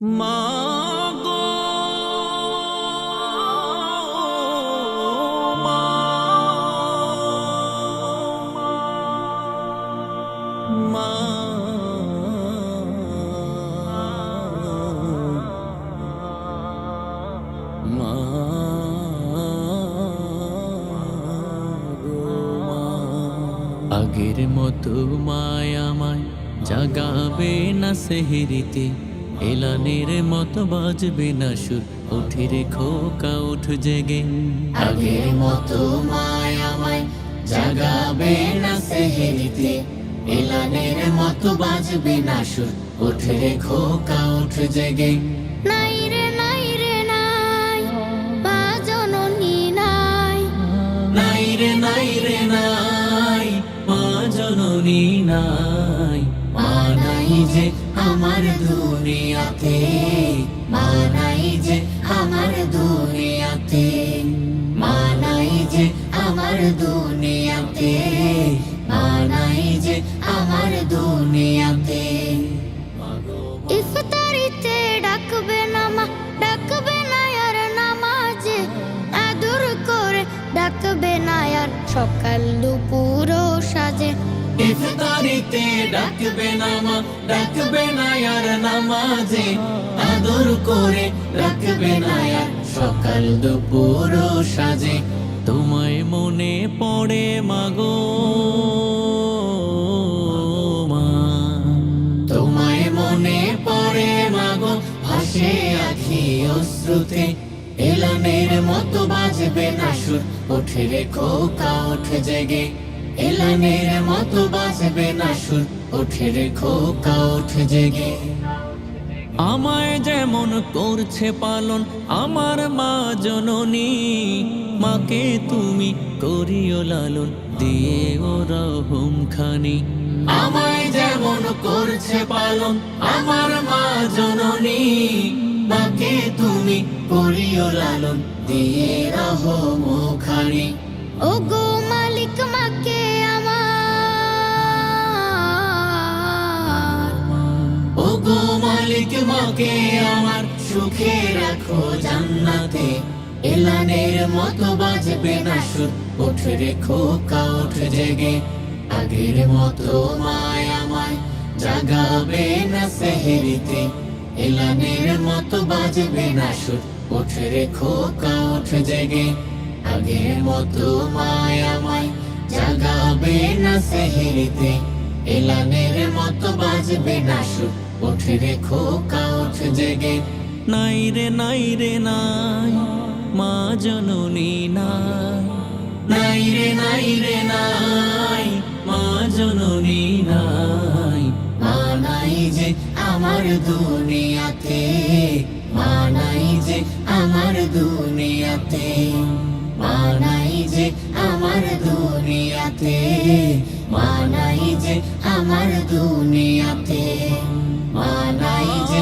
মা আগের মতো মায় আমায় জাগাবে না সেহেরিতে। এলানের মতো বাজবে না সুর উঠে রে খোকা উঠ জেগে। আগের মতো মায় আমায় জাগাবে না সেহেরিতে এলানের মতো বাজবে না সুর উঠে রে খোকা উঠ জেগে। নাই রে নাই রে নাই মা জননী নাই। নাই রে নাই রে নাই মা জননী নাই মা নাই। যে আমার দুনিয়াতে মা নাই যে আমার দুনিয়াতে মা নাই যে আমার দুনিয়াতে মা নাই যে আমার দুনিয়াতে। ইফতারিতে ডাকবে না মা ডাকবে না আর নামাজে। আদর করে ডাকবে না আর সকাল দুপুর সাজে। ইফতারিতে ডাকবে না মা ডাকবে না আর নামাজে। আদর করে রাখবে না সকাল দুপুর সাজে। তোমায় মনে পড়ে, মাগো তোমায় মনে পড়ে, মাগো ভাসে আখি অশ্রুতে। এলানের মতো বাজবে না সুর, ওঠে রে খোকা, ওঠে জেগে। এলানের মতো বাজবে না সুর। ওঠে রে খোকা ওঠে জেগে। আমায় যেমন করছে পালন আমার মা জননী মাকে তুমি করিও লালন দিয়ে ওরা হুম খানি। আমায় যেমন করছে পালন আমার মা জননী মাকে তুমি করিও লালন দিয়ে রাহো মুখানি ও মালিক আমার সুখে রাখো জান্নাতে। এলানের মতো বাজবে না সুর, ওঠে রে খোকা, ওঠে জেগে। আগের মতো মায় জাগাবে না সেহেরিতে। এলানের মতো বাজবে না সুর, ওঠে রে খোকা, ওঠে জেগে। আগের মতো মায় জাগাবে না সেহেরিতে। এলানের মতো বাজবে না সুর ওঠে রে খোকা ওঠে জেগে। নাই রে নাই রে নাই মা জননী নাই। নাই রে নাই রে নাই মা জননী নাই। মা নাই যে আমার দুনিয়াতে মা নাই যে আমার দুনিয়াতে মা নাই যে আমার দুনিয়াতে। আমার দুনিয়াতে মা নাই যে